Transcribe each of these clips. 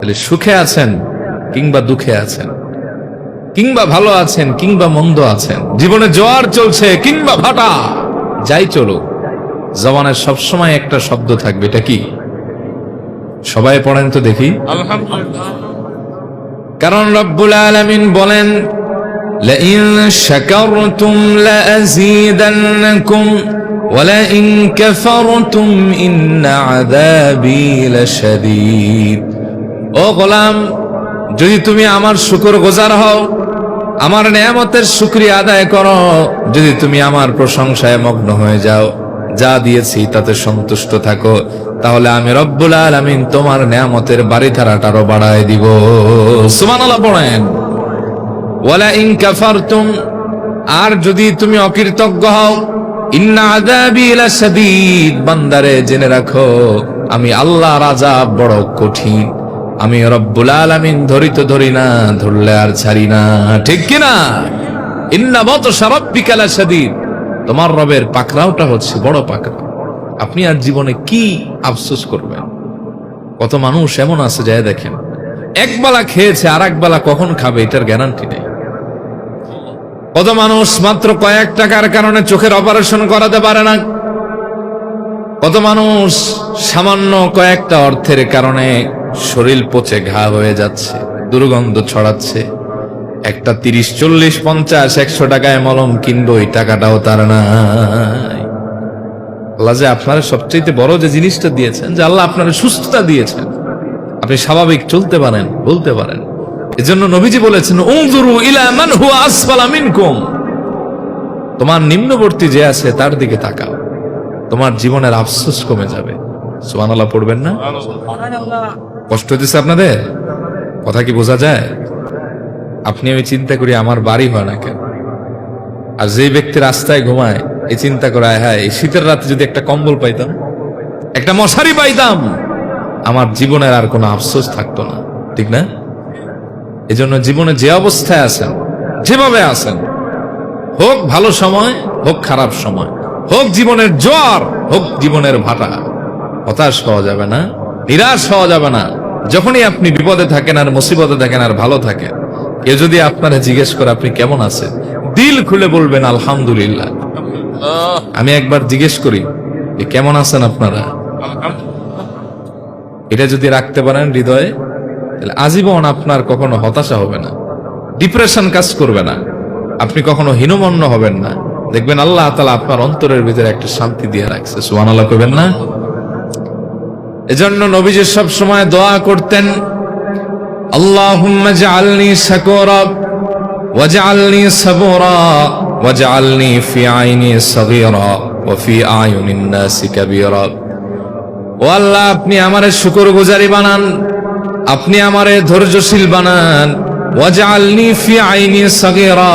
তাহলে সুখে আছেন কিংবা দুঃখে আছেন কিংবা ভালো আছেন কিংবা মন্দ আছেন জীবনে জোয়ার চলছে কিংবা ভাটা যাই চলুক জবানের সবসময় একটা শব্দ থাকবে এটা কি সবাই পড়েন তো দেখি কারণ রব্বুল আলামিন বলেন لئن شكرتم لأزيدنكم ولئن كفرتم إن عذابي لشديد ও গোলাম, যদি তুমি আমার শুকর গোজার হও, আমার নেয়ামতের শুক্রিয়া আদায় করো, যদি তুমি আমার প্রশংসায় মগ্ন হয়ে যাও, যা দিয়েছি তাতে সন্তুষ্ট থাকো, তাহলে আমি রব্বুল আলামিন তোমার নেয়ামতের বাড়ি ধারাটারও বাড়ায় দিব। সুবহানাল্লাহ পড়েন। ওয়ালা ইন কাফারতুম, আর যদি তুমি অকৃতজ্ঞ হও, ইন্না আযাবি লাশাদীদ বান্দারে জেনে রাখো, আমি আল্লাহ রাজা বড় কঠিন। আমি রব্বুল আলামিন ধরি তো ধরি না, ধরলে আর ছাড়ি না। ঠিক কি না ইন্না বাতশা রাব্বিকা লাশাদীদ তোমার রবের পাকড়াওটা হচ্ছে বড় পাকড়াও আপনি আর জীবনে কি আফসোস করবেন? কত মানুষ এমন আছে যায় দেখেন একবেলা খেয়েছে আর একবেলা কখন খাবে এটার গ্যারান্টি নেই। কত মানুষ মাত্র কয়েক টাকার কারণে চোখের অপারেশন করাতে পারে না। কত মানুষ সামান্য কয়েকটা অর্থের কারণে শরীর পচে ঘা হয়ে যাচ্ছে, দুর্গন্ধ ছড়াচ্ছে। একটা তিরিশ, চল্লিশ, পঞ্চাশ, একশো টাকায় মলম কিনবো ওই টাকাটাও তার নাই। আল্লাহ যে আপনার সবচেয়ে বড় যে জিনিসটা দিয়েছেন, যে আল্লাহ আপনার সুস্থতা দিয়েছেন, আপনি স্বাভাবিক চলতে পারেন, বলতে পারেন। এজন্য নবীজি বলেছেন তোমার নিম্নবর্তী যে আছে, তার দিকে তাকাও। তোমার জীবনের আফসোস কমে যাবে। সুবহানাল্লাহ, পড়বেন না? কষ্ট হতেছে আপনাদের? কথা কি বোঝা যায়? আপনি আমি চিন্তা করি আমার বাড়ি হয় না কেন? আর যেই ব্যক্তি রাস্তায় ঘুমায়, এই চিন্তা করে, আয় হায়, এই শীতের রাতে যদি একটা কম্বল পাইতাম, একটা মশারি পাইতাম, আমার জীবনের আর কোনো আফসোস থাকতো না। ঠিক না? এজন্য জীবনে যে অবস্থায় আছেন, যেভাবে আছেন, হোক ভালো সময়, হোক খারাপ সময়, হোক জীবনের জ্বর হোক জীবনের ভাটা, হতাশ হওয়া যাবে না, নিরাশ হওয়া যাবে না। যখনই আপনি বিপদে থাকেন আর মুসিবতে থাকেন আর ভালো থাকেন কেউ যদি আপনারা জিজ্ঞেস করে আপনি কেমন আছেন দিল খুলে বলবেন আলহামদুলিল্লাহ। আমি একবার জিজ্ঞেস করি যে কেমন আছেন আপনারা? এটা যদি রাখতে পারেন হৃদয়ে তাহলে আজীবন আপনার কখনো হতাশা হবে না ডিপ্রেশন কাজ করবে না আপনি কখনো হীনমন্য হবেন না। দেখবেন আল্লাহ তালা আপনার অন্তরের ভিতরে একটা শান্তি দিয়ে রাখছে। সুবান আল্লাহ করবেন না? এজন্য নবীজি সব সময় দোয়া করতেন, আল্লাহুম্মা জাআলনি শাকুরা ওয়াজআলনি সাবুরা ওয়াজআলনি ফি আইনি সাগীরা ওয়া ফি আয়ুনিন নাসি কাবীরা। ও আল্লাহ, আপনি আমারে শুকর গুজারি বানান, আপনি আমারে ধৈর্যশীল বানান। ওয়াজআলনি ফি আইনি সাগীরা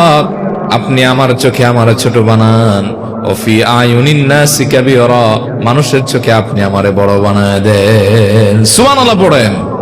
আপনি আমার চোখে আমার ছোট বানান। মানুষের চোখে আপনি আমারে বড় বানায় দেন। সুবহানাল্লাহ পড়েন।